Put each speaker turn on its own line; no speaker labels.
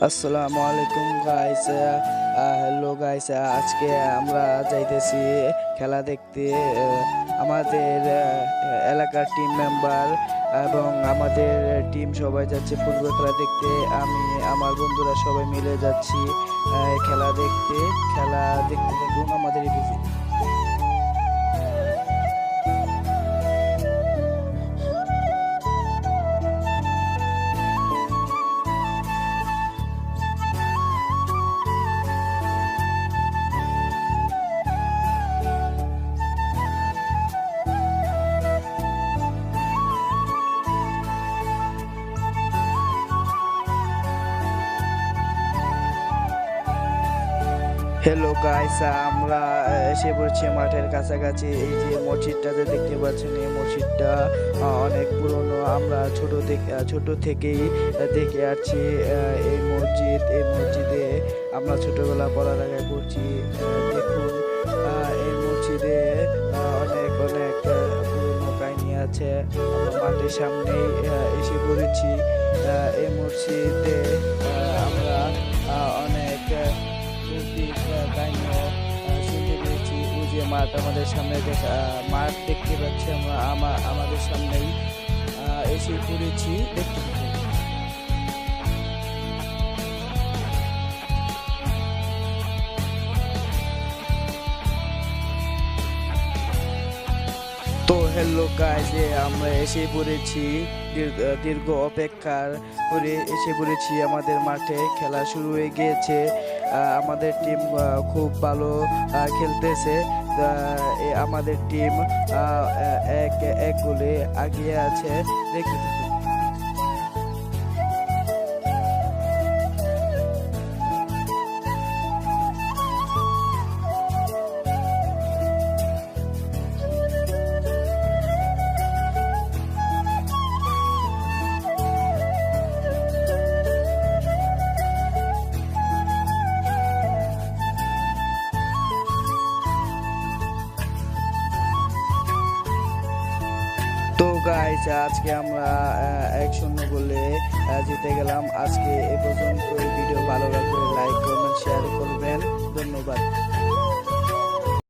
আসসালামু আলাইকুম guys hello guys আজকে আমরা যাইতেছি খেলা দেখতে আমাদের এলাকার টিম মেম্বার এবং আমাদের টিম সবাই যাচ্ছে ফুটবল খেলা দেখতে, আমি, আমার বন্ধুরা সবাই মিলে যাচ্ছি খেলা দেখতে খেলা দেখতে হ্যালো গাইস আমরা এসে পড়ছি মাঠের কাছাকাছি। এই যে মসজিদটাতে দেখতে পাচ্ছেন, এই মসজিদটা অনেক পুরনো। আমরা ছোট থেকে ছোট থেকেই দেখে আসছি এই মসজিদ। এই মসজিদে আমরা ছোটবেলা পড়ালেখা করছি দেখুন এই মসজিদে অনেক অনেক পুরনো কাহিনী আছে। আমরা মাঠের সামনেই এসে পড়েছি এই মসজিদে মাঠ আমাদের সামনে দেখা মাঠ দেখতে পাচ্ছি আমরা, আমা- আমাদের সামনেই। এসে পড়েছি, দেখতে পাচ্ছি। তো হ্যালো গাইজে আমরা এসে পড়েছি দীর্ঘ অপেক্ষার করে এসে পড়েছি। আমাদের মাঠে খেলা শুরু হয়ে গিয়েছে। আমাদের টিম খুব ভালো খেলতেছে আমাদের টিম এক এক গোলে আগিয়ে আছে থাকুন। গাইজ আজকে আমরা এক শূন্য বলে জিতে গেলাম। আজকে এ পর্যন্ত ভিডিও